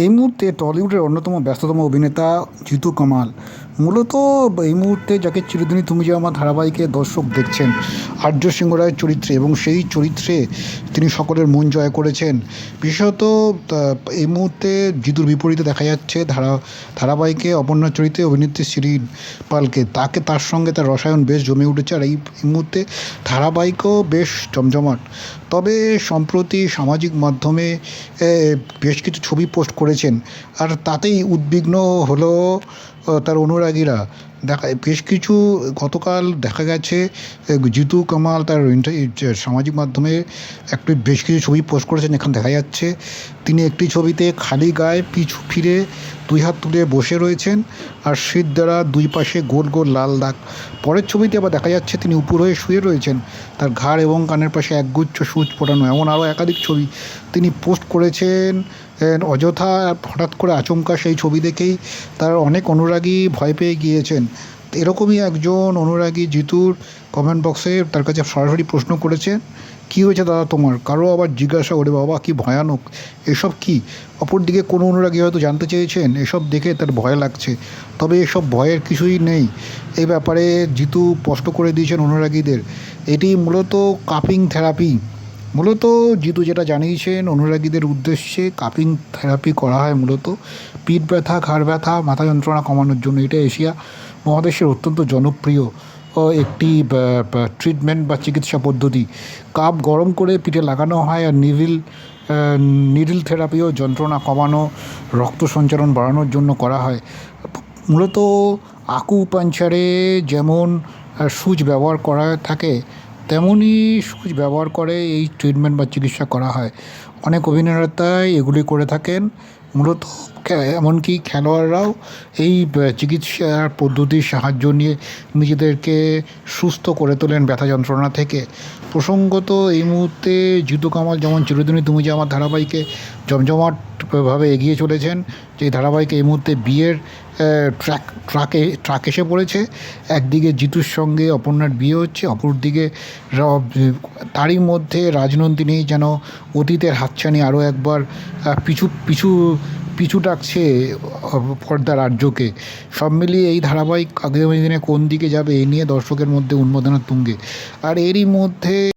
এই মুহূর্তে টলিউডের অন্যতম ব্যস্ততম অভিনেতা জিতু কামাল। মূলত এই মুহূর্তে যাকে চিরদিনই তুমি যে আমার ধারাবাহিকে দর্শক দেখছেন, আর্য সিংহ রায়ের চরিত্রে এবং সেই চরিত্রে তিনি সকলের মন জয় করেছেন। বিশেষত এই মুহূর্তে জিতুর বিপরীতে দেখা যাচ্ছে ধারা, ধারাবাহিকে অপর্ণা চরিত্রে অভিনেত্রী শিরিন পালকে। তাকে তার সঙ্গে তার রসায়ন বেশ জমে উঠেছে আর এই মুহূর্তে ধারাবাহিকও বেশ জমজমাট। তবে সম্প্রতি সামাজিক মাধ্যমে বেশ কিছু ছবি পোস্ট করেছেন। আর তাতেই উদ্বিগ্ন হলো তার অনুরাগীরা। দেখা, বেশ কিছু গতকাল দেখা গেছে জিতু কামাল তার সামাজিক মাধ্যমে একটি বেশ কিছু ছবি পোস্ট করেছেন, এখানে দেখা যাচ্ছে। তিনি একটি ছবিতে খালি গায়ে পিছু ফিরে দুই হাত তুলে বসে রয়েছেন আর শীত দ্বারা দুই পাশে গোল গোল লাল দাগ। পরের ছবিতে আবার দেখা যাচ্ছে তিনি উপর হয়ে শুয়ে রয়েছেন। তার ঘাড় এবং কানের পাশে একগুচ্ছ সুচ ফোটানো এমন আরও একাধিক ছবি তিনি পোস্ট করেছেন অযথা হঠাৎ করে আচমকা সেই ছবি দেখেই তার অনেক অনুরাগী ভয় পেয়ে গিয়েছেন। এরকমই একজন অনুরাগী জিতুর কমেন্ট বক্সে তার কাছে সরাসরি প্রশ্ন করেছে, কী হয়েছে দাদা তোমার? কারও আবার জিজ্ঞাসা করে বাবা, কি ভয়ানক? এসব কি? অপরদিকে কোনো অনুরাগী হয়তো জানতে চেয়েছেন, এসব দেখে তার ভয় লাগছে। তবে এসব ভয়ের কিছুই নেই। এই ব্যাপারে জিতু স্পষ্ট করে দিয়েছেন অনুরাগীদের। এটি মূলত কাপিং থেরাপি মূলত জিতু যেটা জানিয়েছেন, অনুরাগীদের উদ্দেশ্যে কাপিং থেরাপি করা হয় মূলত। পিঠ ব্যথা, ঘাড় ব্যথা, মাথা যন্ত্রণা কমানোর জন্য। এটা এশিয়া মহাদেশের অত্যন্ত জনপ্রিয় একটি ট্রিটমেন্ট বা চিকিৎসা পদ্ধতি। কাপ গরম করে পিঠে লাগানো হয় আর নিভিল নিডিল থেরাপিও যন্ত্রণা কমানো, রক্ত সঞ্চালন বাড়ানোর জন্য করা হয়। মূলত আকু পাঞ্চারে যেমন সুচ ব্যবহার করা থাকে তেমনই সুচ ব্যবহার করে এই ট্রিটমেন্ট বা চিকিৎসা করা হয়। অনেক অভিনেতাই এগুলি করে থাকেন। মূলত এমনকি খেলোয়াড়রাও এই চিকিৎসার পদ্ধতির সাহায্য নিয়ে নিজেদেরকে সুস্থ করে তোলেন ব্যথা যন্ত্রণা থেকে। প্রসঙ্গত এই মুহূর্তে জিতু কামাল, যেমন চিরদিনই তুমি যে আমার ধারাবাহিকে জমজমাটভাবে এগিয়ে চলেছেন। যে ধারাবাহিক এই মুহূর্তে বিয়ের ট্র্যাক ট্রাকে ট্রাক এসে পড়েছে। একদিকে জিতুর সঙ্গে অপর্ণার বিয়ে হচ্ছে, অপরদিকে তারই মধ্যে রাজনন্দিনী যেন অতীতের হাতছানি আরও একবার পিছু পিছু পিছু ডাকছে পর্দা রাজ্যকে সব মিলিয়ে এই ধারাবাহিক আগামী দিনে কোন দিকে যাবে এই নিয়ে দর্শকের মধ্যে উন্মাদনা তুঙ্গে। আর এরই মধ্যে